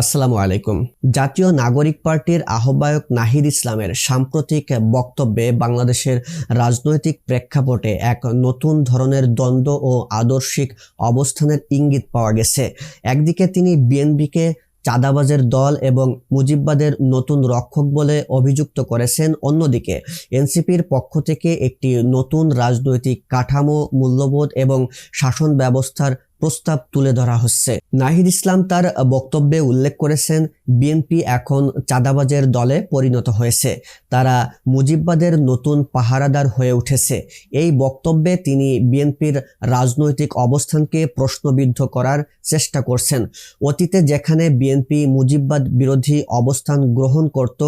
আসসালামু আলাইকুম। জাতীয় নাগরিক পার্টির আহ্বায়ক নাহিদ ইসলামের সাম্প্রতিক বক্তব্যে বাংলাদেশের রাজনৈতিক প্রেক্ষাপটে এক নতুন ধরনের দ্বন্দ্ব ও আদর্শিক অবস্থানের ইঙ্গিত পাওয়া গেছে। একদিকে তিনি বিএনপিকে চাঁদাবাজের দল এবং মুজিববাদের নতুন রক্ষক বলে অভিযুক্ত করেছেন, অন্যদিকে এনসিপির পক্ষ থেকে একটি নতুন রাজনৈতিক কাঠামো, মূল্যবোধ এবং শাসন ব্যবস্থার প্রস্তাব তুলে ধরা হচ্ছে। নাহিদ ইসলাম তার বক্তব্যে উল্লেখ করেছেন, বিএনপি এখন চাঁদাবাজের দলে পরিণত হয়েছে। তারা মুজিববাদের নতুন পাহারাদার হয়ে উঠেছে। এই বক্তব্যে তিনি বিএনপির রাজনৈতিক অবস্থানকে প্রশ্নবিদ্ধ করার চেষ্টা করছেন। অতীতে যেখানে বিএনপি মুজিববাদ বিরোধী অবস্থান গ্রহণ করত,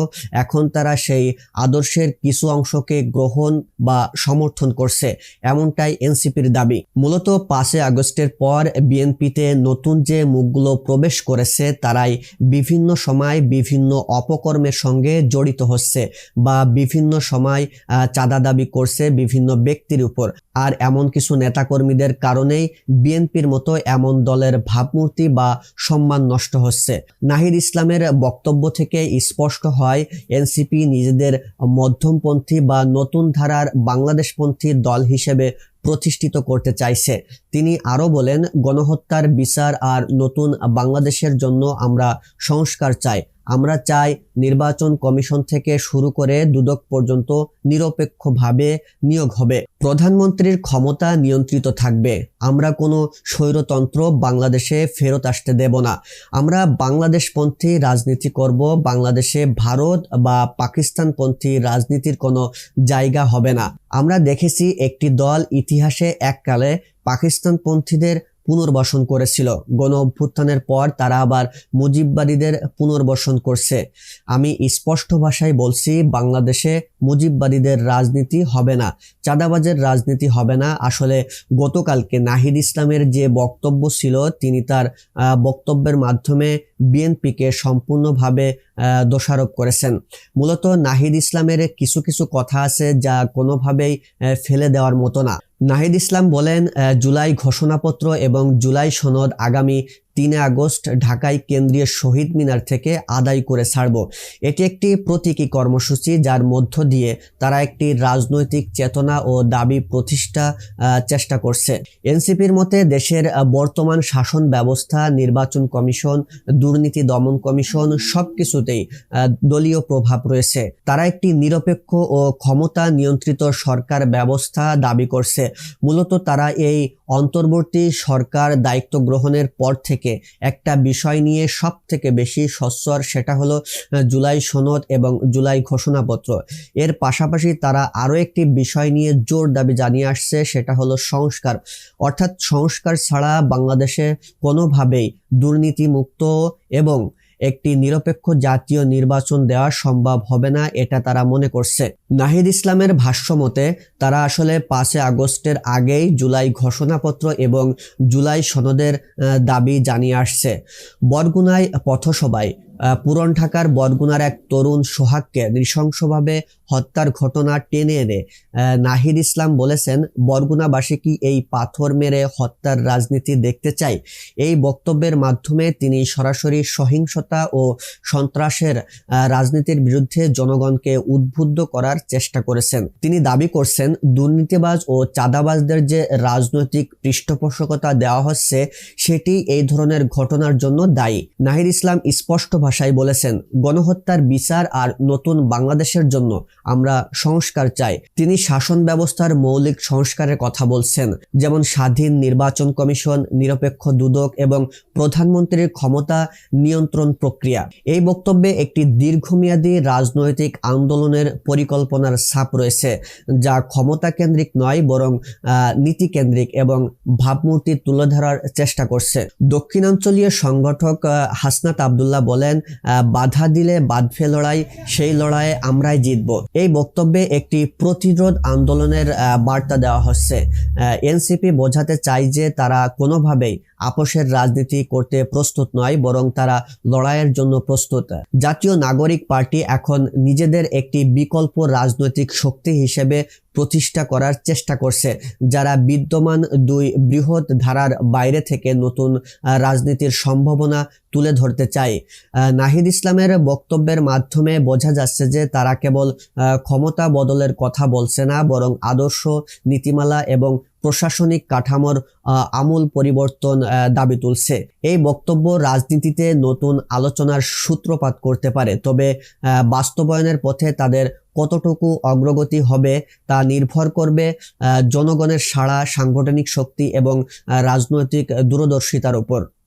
এখন তারা সেই আদর্শের কিছু অংশকে গ্রহণ বা সমর্থন করছে, এমনটাই এনসিপির দাবি। মূলত পাঁচই আগস্টের পর বিএনপিতে নতুন যে মুখগুলো প্রবেশ করেছে, তারাই বিভিন্ন সময় বিভিন্ন অপকর্মের সঙ্গে জড়িত হচ্ছে বা বিভিন্ন সময় চাঁদা দাবি করছে বিভিন্ন ব্যক্তির উপর। আর এমন কিছু নেতাকর্মীদের কারণেই বিএনপির মতো এমন দলের ভাবমূর্তি বা সম্মান নষ্ট হচ্ছে। নাহিদ ইসলামের বক্তব্য থেকে স্পষ্ট হয়, এনসিপি নিজেদের মধ্যমপন্থী বা নতুন ধারার বাংলাদেশপন্থী দল হিসেবে প্রতিষ্ঠিত করতে চাইছে। তিনি আরও বলেন, গণহত্যার বিচার আর নতুন বাংলাদেশের জন্য আমরা সংস্কার চাই। আমরা চাই নির্বাচন কমিশন থেকে শুরু করে দুদক পর্যন্ত নিরপেক্ষভাবে নিয়োগ হবে। প্রধানমন্ত্রীর ক্ষমতা নিয়ন্ত্রিত থাকবে। আমরা কোনো স্বৈরতন্ত্র বাংলাদেশে ফেরত আসতে দেব না। আমরা বাংলাদেশপন্থী রাজনীতি করব, বাংলাদেশে ভারত বা পাকিস্তানপন্থী রাজনীতির কোনো জায়গা হবে না। আমরা দেখেছি একটি দল ইতিহাসে এককালে পাকিস্তানপন্থীদের পুনর্বাসন করেছিল। গণ অভ্যুত্থানের পর তারা আবার মুজিববাদীদের পুনর্বাসন করছে। আমি স্পষ্ট ভাষায় বলছি, বাংলাদেশে মুজিববাদীদের রাজনীতি হবে না, চাঁদাবাজের রাজনীতি হবে না। আসলে গতকালকে নাহিদ ইসলামের যে বক্তব্য ছিল, তিনি তার বক্তব্যের মাধ্যমে বিএনপিকে সম্পূর্ণভাবে দোষারোপ করেছেন। মূলত নাহিদ ইসলামের কিছু কিছু কথা আছে যা কোনোভাবেই ফেলে দেওয়ার মতো না। নাহিদ ইসলাম বলেন জুলাই ঘোষণাপত্র এবং জুলাই সনদ আগামী তিন আগস্ট ঢাকায় কেন্দ্রীয় শহীদ মিনার থেকে আদায় করে ছাড়ব এটি একটি প্রতীকী কর্মসূচি যার মধ্য দিয়ে তারা একটি রাজনৈতিক চেতনা ও দাবি প্রতিষ্ঠা চেষ্টা করছে। এনসিপির মতে দেশের বর্তমান শাসন ব্যবস্থা নির্বাচন কমিশন দুর্নীতি দমন কমিশন সবকিছুতেই আহ, দলীয় প্রভাব রয়েছে। তারা একটি নিরপেক্ষ ও ক্ষমতা নিয়ন্ত্রিত সরকার ব্যবস্থা দাবি করছে। মূলত তারা এই অন্তর্বর্তী সরকার দায়িত্ব গ্রহণের পর থেকে একটা বিষয় নিয়ে সব থেকে বেশি সচ্ছর সেটা হলো জুলাই সনদ এবং জুলাই ঘোষণাপত্র। এর পাশাপাশি তারা আরও একটি বিষয় নিয়ে জোর দাবি জানিয়ে আসছে, সেটা হলো সংস্কার। অর্থাৎ সংস্কার ছাড়া বাংলাদেশে কোনোভাবেই দুর্নীতিমুক্ত এবং একটি নিরপেক্ষ জাতীয় নির্বাচন দেওয়া সম্ভব হবে না, এটা তারা মনে করছে। নাহিদ ইসলামের ভাষ্য মতে, তারা আসলে পাঁচে আগস্টের আগেই জুলাই ঘোষণাপত্র এবং জুলাই সনদের দাবি জানিয়ে আসছে। বরগুনায় পথসভায় পুরন ঢাকার বরগুনার এক তরুণ সোহাগকে নৃশংসভাবে হত্যার ঘটনা টেনে এনে নাহির ইসলাম বলেছেন, বরগুনাবাসী কি এই পাথর মেরে হত্যার রাজনীতি দেখতে চায়? এই বক্তব্যের মাধ্যমে তিনি সরাসরি সহিংসতা ও সন্ত্রাসের রাজনীতির বিরুদ্ধে জনগণকে উদ্বুদ্ধ করার চেষ্টা করেছেন। তিনি দাবি করছেন, দুর্নীতিবাজ ও চাঁদাবাজদের যে রাজনৈতিক পৃষ্ঠপোষকতা দেওয়া হচ্ছে, সেটি এই ধরনের ঘটনার জন্য দায়ী। নাহির ইসলাম স্পষ্ট ভাষায় বলেছেন, গণহত্যার বিচার আর নতুন বাংলাদেশের জন্য আমরা সংস্কার চাই। তিনি শাসন ব্যবস্থার মৌলিক সংস্কারের কথা বলছেন, যেমন স্বাধীন নির্বাচন কমিশন, নিরপেক্ষ দুদক এবং প্রধানমন্ত্রীর ক্ষমতা নিয়ন্ত্রণ প্রক্রিয়া। এই বক্তব্যে একটি দীর্ঘমেয়াদী রাজনৈতিক আন্দোলনের পরিকল্পনার ছাপ রয়েছে, যা ক্ষমতা কেন্দ্রিক নয় বরং নীতি কেন্দ্রিক এবং ভাবমূর্তি তুলে ধরার চেষ্টা করছে। দক্ষিণাঞ্চলীয় সংগঠক হাসনাত আবদুল্লাহ বলেন বাধা দিলে বাঁধবে লড়াই, সেই লড়াইয়ে আমরাই জিতব। এই বক্তব্যে একটি প্রতিরোধ আন্দোলনের বার্তা দেওয়া হচ্ছে। এনসিপি বোঝাতে চাই যে তারা কোনোভাবেই আপোষের রাজনীতি করতে প্রস্তুত নয়, বরং তারা লড়াইয়ের জন্য প্রস্তুত। জাতীয় নাগরিক পার্টি এখন নিজেদের একটি বিকল্প রাজনৈতিক শক্তি হিসেবে প্রতিষ্ঠা করার চেষ্টা করছে। যারা বিদ্যমান দুই বৃহৎ ধারার বাইরে থেকে নতুন রাজনীতির সম্ভাবনা তুলে ধরতে চায়। নাহিদ ইসলামের বক্তব্যের মাধ্যমে বোঝা যাচ্ছে যে তারা কেবল ক্ষমতা বদলের কথা বলছে না, বরং আদর্শ, নীতিমালা এবং প্রশাসনিক কাঠামোর আমূল পরিবর্তন দাবি তুলছে। এই বক্তব্য রাজনীতিতে নতুন আলোচনার সূত্রপাত করতে পারে। তবে বাস্তবায়নের পথে তাদের কতটুকু অগ্রগতি হবে তা নির্ভর করবে জনগণের সাড়া সাংগঠনিক শক্তি এবং রাজনৈতিক দূরদর্শিতার উপর।